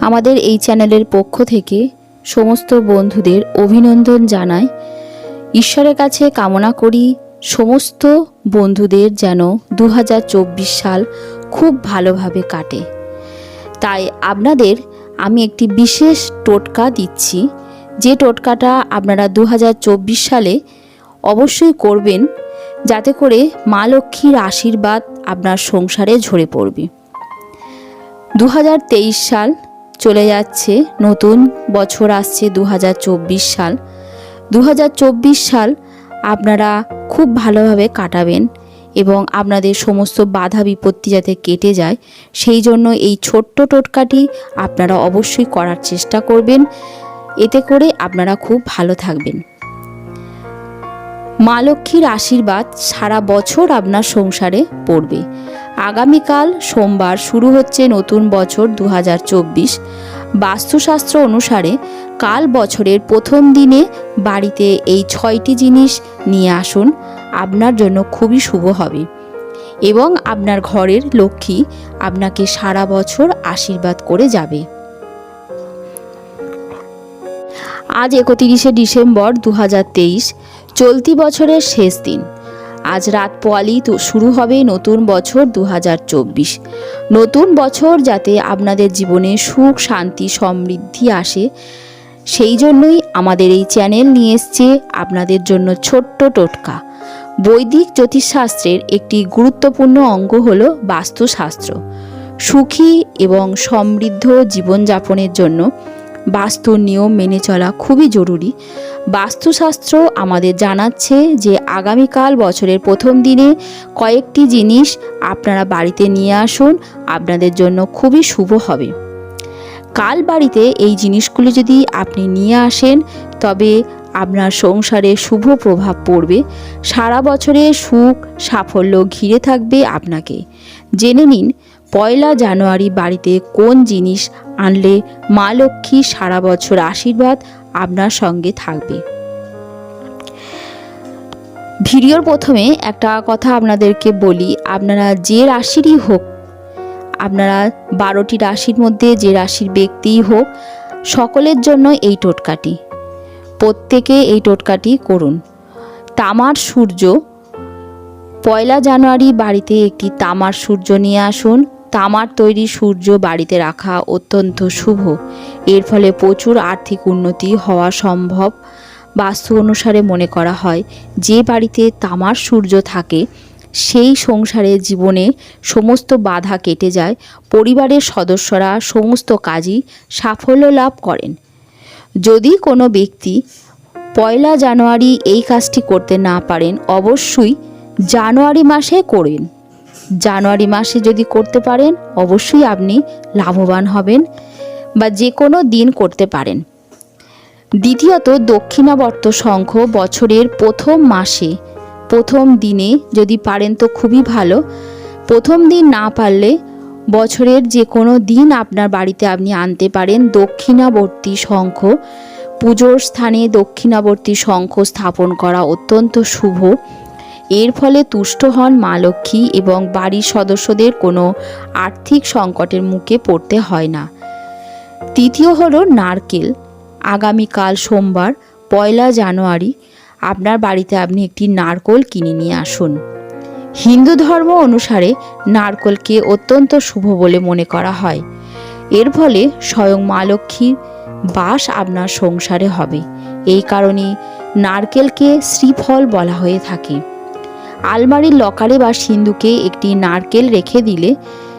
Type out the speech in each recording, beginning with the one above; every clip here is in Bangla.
আমাদের এই চ্যানেলের পক্ষ থেকে সমস্ত বন্ধুদের অভিনন্দন জানাই। ঈশ্বরের কাছে কামনা করি, সমস্ত বন্ধুদের যেন দু হাজার চব্বিশ সাল খুব ভালোভাবে কাটে। তাই আপনাদের আমি একটি বিশেষ টোটকা দিচ্ছি। যে টোটকাটা আপনারা দু হাজার চব্বিশ সালে অবশ্যই করবেন, যাতে করে মা লক্ষ্মীর আশীর্বাদ আপনার সংসারে ঝরে পড়বে। দু হাজার তেইশ সাল চলে যাচ্ছে। নতুন বছর আসছে দু হাজার চব্বিশ সাল। দু হাজার চব্বিশ সাল আপনারা খুব ভালোভাবে কাটাবেন এবং আপনাদের সমস্ত বাধা বিপত্তি যাতে কেটে যায়, সেই জন্য এই ছোট্ট টোটকাটি আপনারা অবশ্যই করার চেষ্টা করবেন। এতে করে আপনারা খুব ভালো থাকবেন। মা লক্ষ্মীর আশীর্বাদ সারা বছর আপনার সংসারে পড়বে। আগামীকাল সোমবার শুরু হচ্ছে নতুন বছর দু হাজার চব্বিশ। বাস্তুশাস্ত্র অনুসারে কাল বছরের প্রথম দিনে বাড়িতে এই ছয়টি জিনিস নিয়ে আসুন, আপনার জন্য খুবই শুভ হবে। এবং আপনার ঘরের লক্ষ্মী আপনাকে সারা বছর আশীর্বাদ করে যাবে। আজ একত্রিশে ডিসেম্বর দু হাজার তেইশ, চলতি বছরের শেষ দিন। আজ রাত পোয়ালি তো শুরু হবে নতুন বছর দু হাজার চব্বিশ। নতুন বছর যাতে আপনাদের জীবনে সুখ, শান্তি, সমৃদ্ধি আসে, সেই জন্যই আমাদের এই চ্যানেল নিয়ে এসছে আপনাদের জন্য ছোট্ট টোটকা। বৈদিক জ্যোতিষশাস্ত্রের একটি গুরুত্বপূর্ণ অঙ্গ হল বাস্তুশাস্ত্র। সুখী এবং সমৃদ্ধ জীবনযাপনের জন্য বাস্তু নিয়ম মেনে চলা খুবই জরুরি। বাস্তুশাস্ত্র আমাদের জানাচ্ছে যে আগামীকাল বছরের প্রথম দিনে কয়েকটি জিনিস আপনারা বাড়িতে নিয়ে আসুন, আপনাদের জন্য খুবই শুভ হবে। কাল বাড়িতে এই জিনিসগুলো যদি আপনি নিয়ে আসেন, তবে আপনার সংসারে শুভ প্রভাব পড়বে। সারা বছরে সুখ, সাফল্য ঘিরে থাকবে আপনাকে। জেনে নিন পয়লা জানুয়ারি বাড়িতে কোন জিনিস আনলে মা লক্ষ্মী সারা বছর আশীর্বাদ আপনার সঙ্গে থাকবে? ভিডিওর প্রথমে একটা কথা আপনাদেরকে বলি, আপনারা যে রাশিরই হোক, আপনারা বারোটি রাশির মধ্যে যে রাশির ব্যক্তিই হোক, সকলের জন্য এই টোটকাটি, প্রত্যেকে এই টোটকাটি করুন। তামার সূর্য, পয়লা জানুয়ারি বাড়িতে একটি তামার সূর্য নিয়ে আসুন তামার তৈরি সূর্য বাড়িতে রাখা অত্যন্ত শুভ। এর ফলে প্রচুর আর্থিক উন্নতি হওয়া সম্ভব। বাস্তু অনুসারে মনে করা হয়, যে বাড়িতে তামার সূর্য থাকে, সেই সংসারে জীবনে সমস্ত বাধা কেটে যায়, পরিবারের সদস্যরা সমস্ত কাজই সাফল্য লাভ করেন। যদি কোনো ব্যক্তি পয়লা জানুয়ারি এই কাজটি করতে না পারেন, অবশ্যই জানুয়ারি মাসে করেন। জানুয়ারি মাসে যদি করতে পারেন, অবশ্যই আপনি লাভবান হবেন বা যে কোনো দিন করতে পারেন। দ্বিতীয়ত, দক্ষিণাবর্ত শঙ্খ বছরের প্রথম মাসে, প্রথম দিনে যদি পারেন তো খুবই ভালো। প্রথম দিন না পারলে বছরের যে কোনো দিন আপনার বাড়িতে আপনি আনতে পারেন দক্ষিণাবর্তী শঙ্খ পুজোর স্থানে দক্ষিণাবর্তী শঙ্খ স্থাপন করা অত্যন্ত শুভ। এর ফলে তুষ্ট হন মা লক্ষ্মী এবং বাড়ির সদস্যদের কোনো আর্থিক সংকটের মুখে পড়তে হয় না। তৃতীয় হলো নারকেল। আগামীকাল সোমবার, পয়লা জানুয়ারি, আপনার বাড়িতে আপনি একটি নারকোল কিনে নিয়ে আসুন। হিন্দু ধর্ম অনুসারে নারকোলকে অত্যন্ত শুভ বলে মনে করা হয়। এর ফলে স্বয়ং মা লক্ষ্মীর বাস আপনার সংসারে হবে। এই কারণে নারকেলকে শ্রীফল বলা হয়ে থাকে। আলমারির লকারে বা সিন্ধুকে একটি নারকেল রেখে দিলে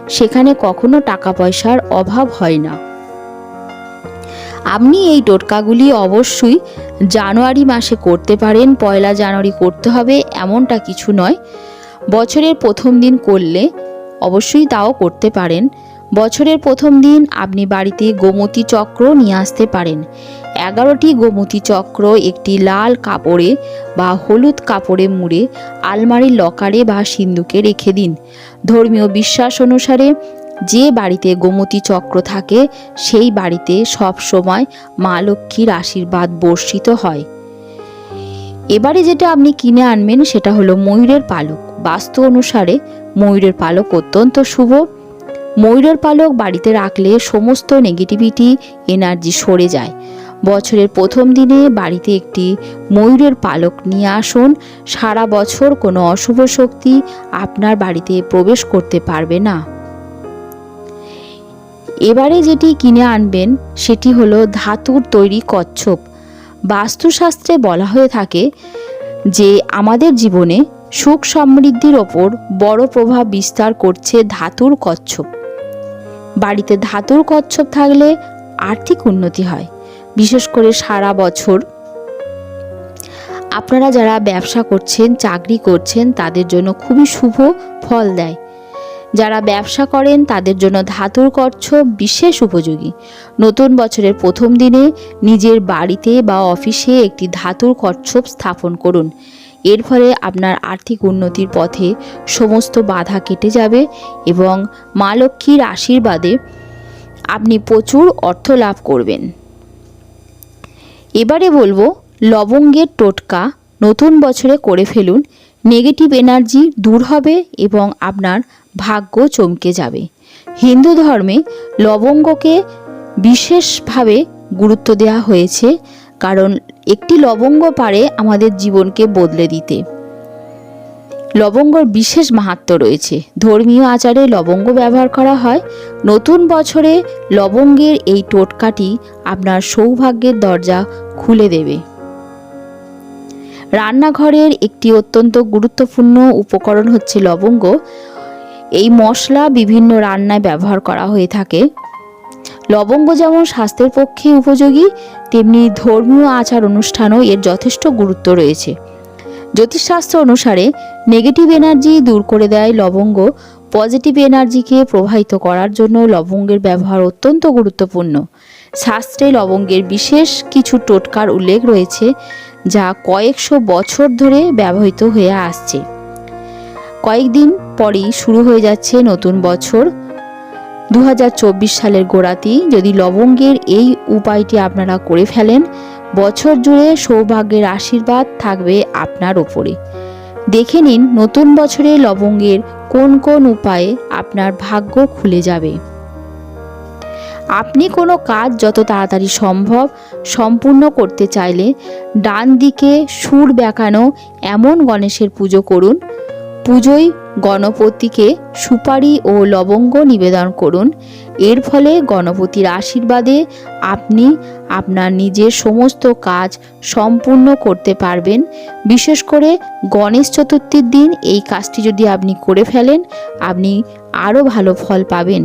সেখানে কখনো টাকা পয়সার অভাব হয় না। আপনি এই টোটকাগুলি অবশ্যই জানুয়ারি মাসে করতে পারেন, পয়লা জানুয়ারি করতে হবে এমনটা কিছু নয়। বছরের প্রথম দিন করলে অবশ্যই তাও করতে পারেন। বছরের প্রথম দিন আপনি বাড়িতে গোমতী চক্র নিয়ে আসতে পারেন। এগারোটি গোমতী চক্র একটি লাল কাপড়ে বা হলুদ কাপড়ে মুড়ে আলমারির লকারে বা সিন্ধুকে রেখে দিন। ধর্মীয় বিশ্বাস অনুসারে যে বাড়িতে গোমতী চক্র থাকে, সেই বাড়িতে সব সময় মা লক্ষ্মীর আশীর্বাদ বর্ষিত হয়। এবারে যেটা আপনি কিনে আনবেন, সেটা হলো ময়ূরের পালক। বাস্তু অনুসারে ময়ূরের পালক অত্যন্ত শুভ। ময়ূরের পালক বাড়িতে রাখলে সমস্ত নেগেটিভিটি এনার্জি সরে যায়। বছরের প্রথম দিনে বাড়িতে একটি ময়ূরের পালক নিয়ে আসুন, সারা বছর কোনো অশুভ শক্তি আপনার বাড়িতে প্রবেশ করতে পারবে না। এবারে যেটি কিনে আনবেন, সেটি হলো ধাতুর তৈরি কচ্ছপ। বাস্তুশাস্ত্রে বলা হয়ে থাকে যে, আমাদের জীবনে সুখ সমৃদ্ধির ওপর বড় প্রভাব বিস্তার করছে ধাতুর কচ্ছপ। বাড়িতে ধাতুর কচ্ছপ থাকলে আর্থিক উন্নতি হয়, বিশেষ করে সারা বছর। আপনারা যারা ব্যবসা করছেন, চাকরি করছেন, তাদের জন্য খুবই শুভ ফল দেয়। যারা ব্যবসা করেন, তাদের জন্য ধাতুর কচ্ছপ বিশেষ উপযোগী। নতুন বছরের প্রথম দিনে নিজের বাড়িতে বা অফিসে একটি ধাতুর কচ্ছপ স্থাপন করুন। এর ফলে আপনার আর্থিক উন্নতির পথে সমস্ত বাধা কেটে যাবে এবং মা লক্ষ্মীর আশীর্বাদে আপনি প্রচুর অর্থ লাভ করবেন। এবারে বলব, লবঙ্গের টোটকা নতুন বছরে করে ফেলুন। নেগেটিভ এনার্জি দূর হবে এবং আপনার ভাগ্য চমকে যাবে। হিন্দু ধর্মে লবঙ্গকে বিশেষভাবে গুরুত্ব দেওয়া হয়েছে। কারণ একটি লবঙ্গ পারে আমাদের জীবনকে বদলে দিতে। লবঙ্গর বিশেষ মাহাত্ম রয়েছে। ধর্মীয় আচারে লবঙ্গ ব্যবহার করা হয়। নতুন বছরে লবঙ্গের এই টোটকাটি আপনার সৌভাগ্যের দরজা খুলে দেবে। রান্নাঘরের একটি অত্যন্ত গুরুত্বপূর্ণ উপকরণ হচ্ছে লবঙ্গ। এই মশলা বিভিন্ন রান্নায় ব্যবহার করা হয়ে থাকে। লবঙ্গ যেমন স্বাস্থ্যের পক্ষে উপযোগী, তেমনি ধর্মীয় আচার অনুষ্ঠানও এর যথেষ্ট গুরুত্ব রয়েছে। জ্যোতিষশাস্ত্র অনুসারে নেগেটিভ এনার্জি দূর করে দেয় লবঙ্গ পজিটিভ এনার্জিকে প্রবাহিত করার জন্য লবঙ্গের ব্যবহার অত্যন্ত গুরুত্বপূর্ণ। শাস্ত্রে লবঙ্গের বিশেষ কিছু টোটকার উল্লেখ রয়েছে, যা কয়েকশো বছর ধরে ব্যবহৃত হয়ে আসছে। কয়েকদিন পরেই শুরু হয়ে যাচ্ছে নতুন বছর। দু হাজার চব্বিশ সালের গোড়াতেই যদি লবঙ্গের এই উপায়টি আপনারা করে ফেলেন, বছর জুড়ে সৌভাগ্যের আশীর্বাদ থাকবে আপনার ওপরে দেখে নিন নতুন বছরে লবঙ্গের কোন কোন উপায়ে আপনার ভাগ্য খুলে যাবে। আপনি কোনো কাজ যত তাড়াতাড়ি সম্ভব সম্পূর্ণ করতে চাইলে ডান দিকে সুর বেঁকানো এমন গণেশের পুজো করুন। পুজোয় গণপতিকে সুপারি ও লবঙ্গ নিবেদন করুন। এর ফলে গণপতির আশীর্বাদে আপনি আপনার নিজের সমস্ত কাজ সম্পূর্ণ করতে পারবেন। বিশেষ করে গণেশ চতুর্থীর দিন এই কাজটি যদি আপনি করে ফেলেন, আপনি আরও ভালো ফল পাবেন।